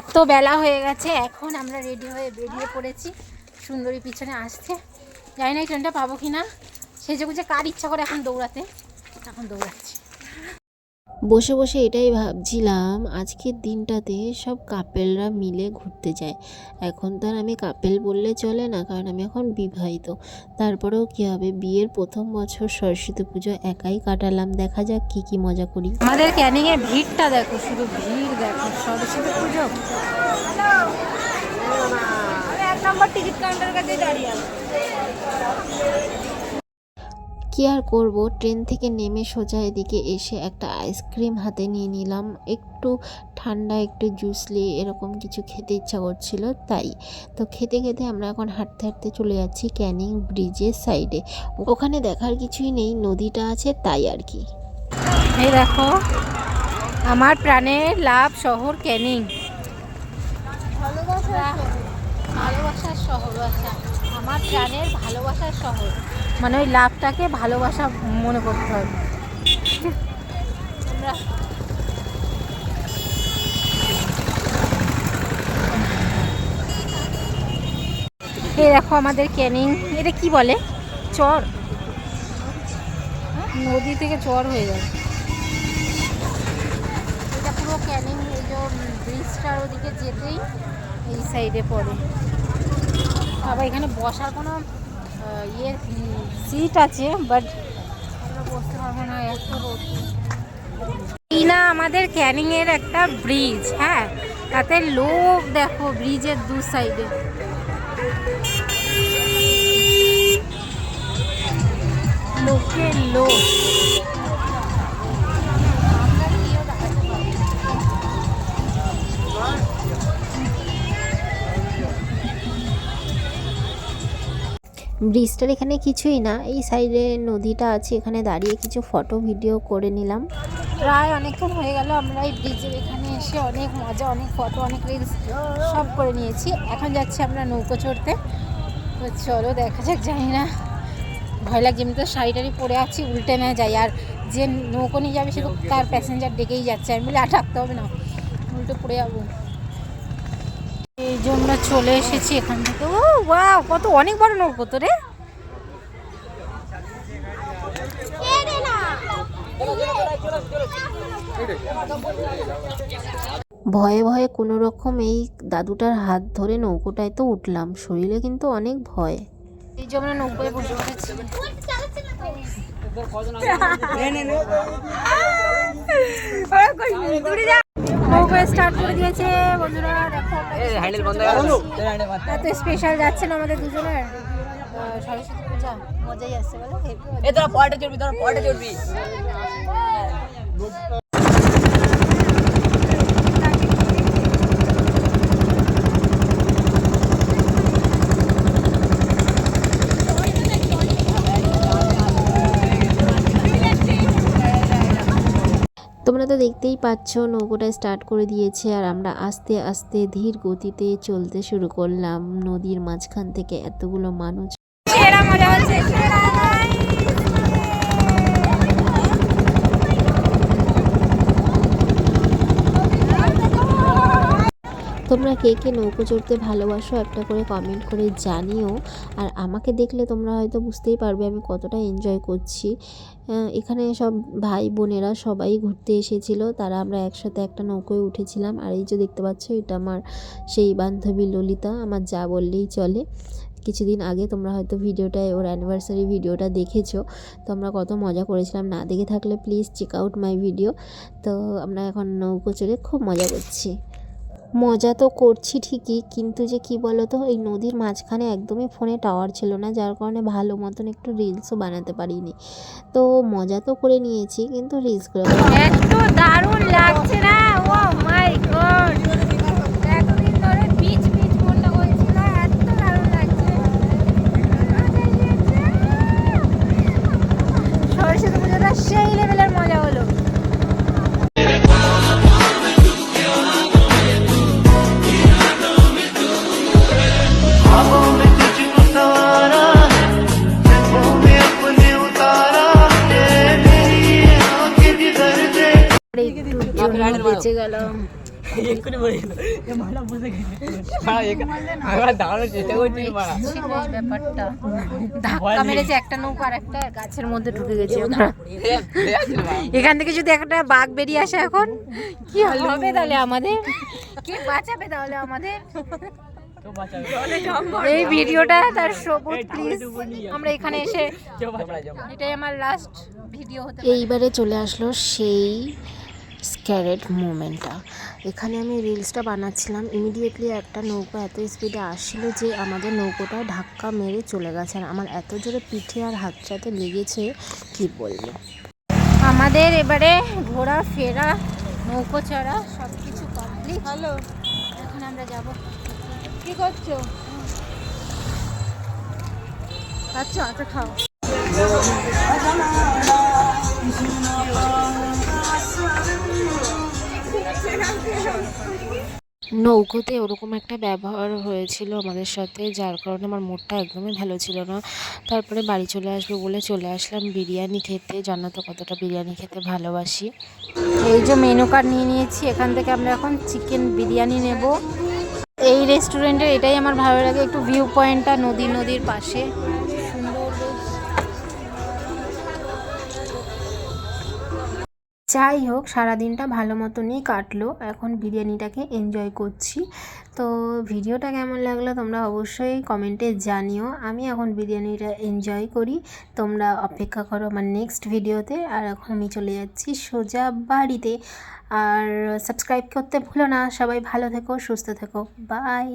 এত বেলা হয়ে গেছে, এখন আমরা রেডি হয়ে বেরিয়ে পড়েছি। সুন্দরী পিছনে আসছে। জানি না এই ট্রেনটা পাবো কি না সেজে গুজে কার ইচ্ছা করে এখন দৌড়াতে, এখন দৌড়াচ্ছি। বসে বসে এটাই ভাবছিলাম আজকের দিনটাতে সব কাপেলরা মিলে ঘুরতে যায়। এখন তো আর আমি কাপেল বললে চলে না কারণ আমি এখন বিবাহিত। তারপরেও কী হবে? বিয়ের প্রথম বছর সরস্বতী পুজো একাই কাটালাম দেখা যাক কী কী মজা করি। আমাদের ক্যানিং এর ভিড়টা দেখো শুধু ভিড় দেখো সরস্বতী পুজো। এক নম্বর টিকিট কাউন্টার কাছে দাঁড়িয়ে আছে। কি আর করব? ট্রেন থেকে নেমে সোজা এদিকে এসে একটা আইসক্রিম হাতে নিয়ে নিলাম। একটু ঠান্ডা একটু জুসলি এরকম কিছু খেতে ইচ্ছা করছিল তাই। তো খেতে খেতে আমরা এখন হাঁটতে হাঁটতে চলে যাচ্ছি ক্যানিং ব্রিজের সাইডে। ওখানে দেখার কিছুই নেই নদীটা আছে তাই আর কি। এই দেখো আমার প্রাণের লাভ শহর ক্যানিং। ভালোবাসা ভালোবাসার শহর আচ্ছা আমার প্রাণের ভালোবাসার শহর। মানে ওই লাভটাকে ভালোবাসা মনে করতে হবে আমরা এই দেখো আমাদের ক্যানিং। এটা কি বলে? চর। নদী থেকে চর হয়ে যায়। এটা পুরো ক্যানিং এই যে ব্রিজটার ওদিকে যেতেই এই সাইডে পড়ে। আবার এখানে বসার কোনো ইয়ে সিট আছে বাট আমরা বসতে পারব না, এত না আমাদের ক্যানিং এর একটা ব্রিজ হ্যাঁ? তাতে লোক দেখো ব্রিজের দু সাইডে লোকের লোক। ব্রিজটার এখানে কিছুই না, এই সাইডে নদীটা আছে, এখানে দাঁড়িয়ে কিছু ফটো ভিডিও করে নিলাম। প্রায় অনেকক্ষণ হয়ে গেল, আমরা এই ব্রিজের এখানে এসে অনেক মজা, অনেক ফটো অনেক রিলস সব করে নিয়েছি। এখন যাচ্ছি আমরা নৌকো চড়তে। তো চলো দেখা যাক, জানি না। ভয় লাগছে, আমি তো শাড়ি টাড়ি পরে আছি, উল্টে না যাই। আর যে নৌকো নিয়ে যাবে সে তার প্যাসেঞ্জার ডেকেই যাচ্ছে। আমি বলে আটাকতে হবে না, উল্টে পড়ে যাব। এই যে আমরা চলে এসেছি এখান থেকে। ও বাহ কত অনেক বড় নৌকো তো রে। ভয়ে ভয়ে কোনো রকম এই দাদুটার হাত ধরে নৌকোটায় তো উঠলাম। শরীরে কিন্তু অনেক ভয়। এই যে আমরা নৌকোয় বসে পড়েছি নৌকো স্টার্ট করে দিয়েছে। বন্ধুরা দেখো হ্যান্ডেল বন্ধ এত স্পেশাল যাচ্ছে না আমাদের দুজনের। সরস্বতী পূজা মজাই আসছে বলো। এ তোরা পয়াটে চড়বি তোরা পয়াটে চড়বি। তোমরা তো দেখতেই পাচ্ছ, নৌকোটা স্টার্ট করে দিয়েছে আর আমরা আস্তে আস্তে ধীর গতিতে চলতে শুরু করলাম। নদীর মাঝখান থেকে এতগুলো মানুষ মজা হচ্ছে তোমরা কে কে নৌকো চড়তে ভালোবাসো একটা করে কমেন্ট করে জানিও। আর আমাকে দেখলে তোমরা হয়তো বুঝতেই পারবে আমি কতটা এনজয় করছি। এখানে সব ভাই বোনেরা সবাই ঘুরতে এসেছিল, তারা আমরা একসাথে একটা নৌকোয় উঠেছিলাম। আর এই যে দেখতে পাচ্ছ, এটা আমার সেই বান্ধবী ললিতা, আমার যা বললেই চলে। কিছুদিন আগে তোমরা হয়তো ভিডিওটায়, ওর অ্যানিভার্সারি ভিডিওটা দেখেছ। তো আমরা কত মজা করেছিলাম। না দেখে থাকলে please check out my video তো আমরা এখন নৌকো চড়ে খুব মজা করছি। মজা তো করছি ঠিকই, কিন্তু যে কি বলো তো এই নদীর মাঝখানে একদমই ফোনে টাওয়ার ছিল না, যার কারণে ভালো মতন একটু রিলসও বানাতে পারিনি। তো মজা তো করে নিয়েছি, কিন্তু রিলসগুলো দারুণ লাগছে না এই ব্যাপারটা। ধাক্কা মেরেছে একটা নৌকা আর একটা গাছের মধ্যে ঢুকে গেছে এখান থেকে যদি একটা বাঘ বেরিয়ে আসে এখন কি হবে তাহলে আমাদের? কে বাঁচাবে তাহলে আমাদের? এই ভিডিওটা তার সবুজ প্লিজ আমরা এখানে এসে এটাই আমার লাস্ট ভিডিও হতে এইবারে চলে আসলো সেই স্ক্যারেট মুমেন্টটা এখানে আমি রিলসটা বানাচ্ছিলাম। ইমিডিয়েটলি একটা নৌকা এত স্পিডে আসছিল যে আমাদের নৌকোটা ধাক্কা মেরে চলে গেছে। আর আমার এত জোরে পিঠে আর হাত হাতটাতে লেগেছে কি বলব? আমাদের এবারে ঘোরা ফেরা নৌকো চড়া সব কিছু কমপ্লিট হ্যালো এখন আমরা যাব। কি করছ? আচ্ছা আচ্ছা খাও। নৌকোতে ওরকম একটা ব্যবহার হয়েছিল আমাদের সাথে, যার কারণে আমার মুডটা একদমই ভালো ছিল না। তারপরে বাড়ি চলে আসব বলে চলে আসলাম বিরিয়ানি খেতে। জানো তো কতটা বিরিয়ানি খেতে ভালোবাসি। এই যে মেনু কার্ড নিয়ে নিয়েছি, এখান থেকে আমরা এখন চিকেন বিরিয়ানি নেব। এই রেস্টুরেন্টের এটাই আমার ভালো লাগে, একটু ভিউ পয়েন্টটা নদী নদীর পাশে। যাই হোক, সারাদিনটা ভালো মতনই কাটলো। এখন বিরিয়ানিটাকে এনজয় করছি। তো ভিডিওটা কেমন লাগল তোমরা অবশ্যই কমেন্টে জানিও। আমি এখন বিরিয়ানিটা এনজয় করি। তোমরা অপেক্ষা করো আমার নেক্সট ভিডিওতে। আর এখন আমি চলে যাচ্ছি সোজা বাড়িতে। আর সাবস্ক্রাইব করতে ভুলো না। সবাই ভালো থেকো, সুস্থ থেকো। বাই